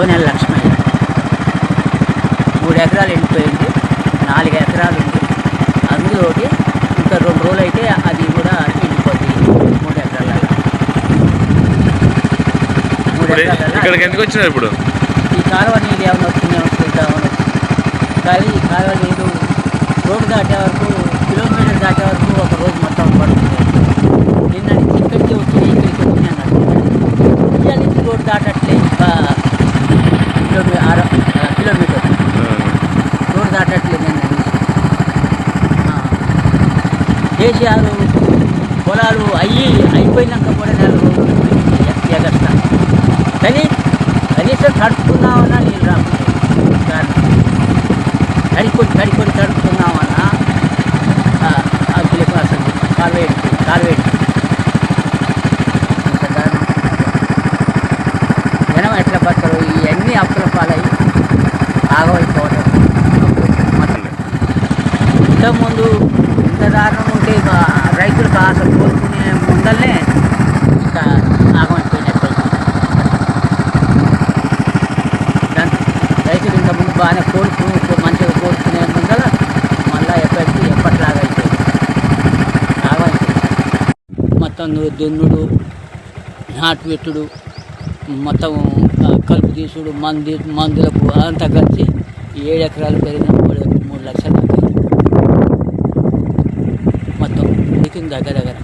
గోనెల లక్ష్మయ్య. మూడు ఎకరాలు ఎండిపోయింది నాలుగు ఎకరాలు ఉంది. అందులోకి ఇంకా రెండు రోజులు అయితే అది కూడా ఎండిపోతుంది మూడు ఎకరాల మూడు ఎకరాల ఎందుకు వచ్చినారు ఇప్పుడు? ఈ కాలువ నీళ్ళు ఏమైనా వస్తుందేమో చూద్దామని కానీ ఈ కాలువ నీళ్ళు రోడ్డు దాటే వరకు కేసీఆర్ పొలాలు అయ్యి అయిపోయినాక కూడా నెల రోజులు ఎగస్తా కానీ కనీసం తడుపుకున్నామన్నా నీళ్ళు రాకుండా తడికొని తడికొని తడుపుకున్నామన్నా అగ్గులకు అసలు కార్వేట్ కార్వేట్ జనం ఎట్లా బతకరు? ఇవన్నీ అప్పుల పాలయ్యి ఇంతకుముందు ఇంత దారుణం ఉంటే ఇక రైతులకు అసలు కోరుకునే ముందల్నే ఇంకా ఆగమైపోయినట్టు దాని రైతులు ఇంతకుముందు బాగానే కోరుకుని మంచిగా కోరుకునే ముందల మళ్ళీ ఎప్పటికీ ఎప్పటిలాగా అయిపోయింది. ఆగమైపోయింది మొత్తం దున్నుడు నాటు పెట్టుడు మొత్తం కలుపు తీసుడు మంది మందులకు అంతా కలిసి ఏడు ఎకరాలు పెరిగిన వచ్చింది దగ్గర దగ్గర